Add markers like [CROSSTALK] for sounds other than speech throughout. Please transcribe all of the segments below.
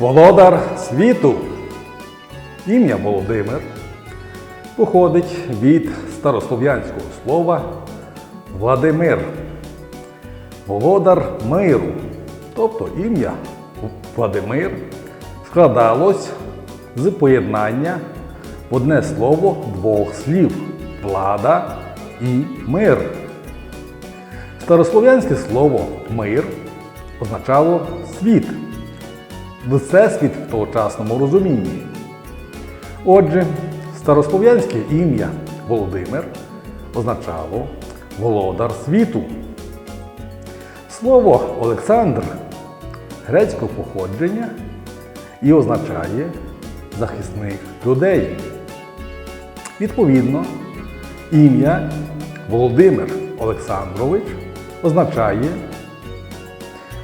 Володар світу. Ім'я Володимир походить від старослов'янського слова Владимир. Володар миру. Тобто ім'я Владимир складалось з поєднання в одне слово двох слів влада і мир. Старослов'янське слово мир означало світ, всесвіт в тогочасному розумінні. Отже, старослов'янське ім'я Володимир означало володар світу. Слово Олександр грецького походження і означає захисник людей. Відповідно, ім'я Володимир Олександрович означає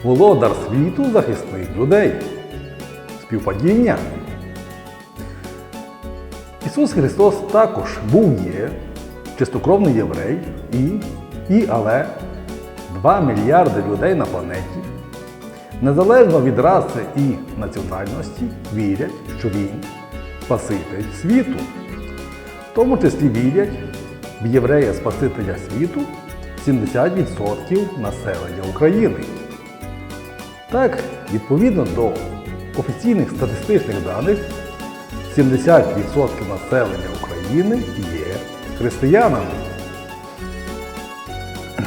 володар світу захисник людей. Співпадіння. Ісус Христос також був є чистокровний єврей і, і але 2 мільярди людей на планеті, незалежно від раси і національності, вірять, що Він Спаситель світу. В тому числі вірять в єврея Спасителя світу 70% населення України. Так, відповідно до офіційних статистичних даних, 70% населення України є християнами. [CLEARS THROAT]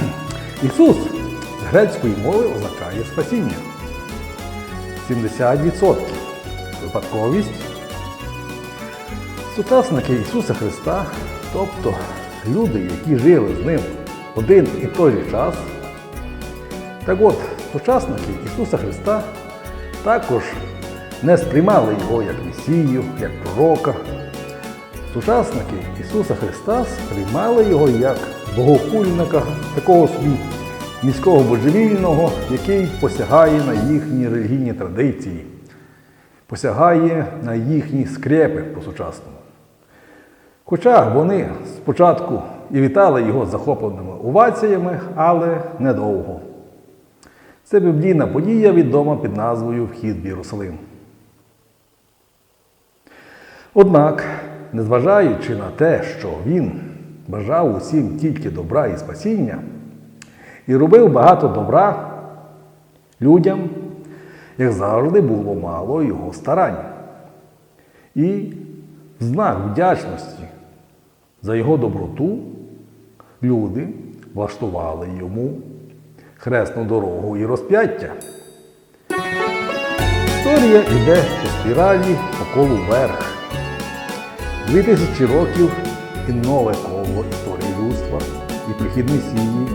Ісус з грецької мови означає спасіння. 70%. Випадковість. Сучасники Ісуса Христа, тобто люди, які жили з Ним один і той же час. Так от, сучасники Ісуса Христа також не сприймали Його як Месію, як пророка. Сучасники Ісуса Христа сприймали Його як богохульника, такого собі міського божевільного, який посягає на їхні релігійні традиції, посягає на їхні скрепи по-сучасному. Хоча вони спочатку і вітали його захопленими оваціями, але недовго. Це біблійна подія відома під назвою Вхід в Єрусалим. Однак, незважаючи на те, що він бажав усім тільки добра і спасіння, і робив багато добра людям, як завжди, було мало його старань. І в знак вдячності за його доброту люди влаштували йому хресну дорогу і розп'яття. Історія йде по спіралі по колу вверх. Дві тисячі років і нове коло історії людства і прихід Месії.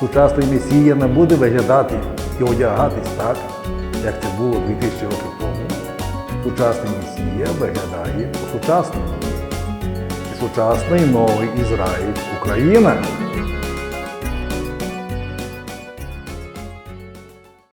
Сучасний Месія не буде виглядати і одягатись так, як це було 2000 років тому. Сучасний Месія виглядає по-сучасному. І сучасний новий Ізраїль Україна.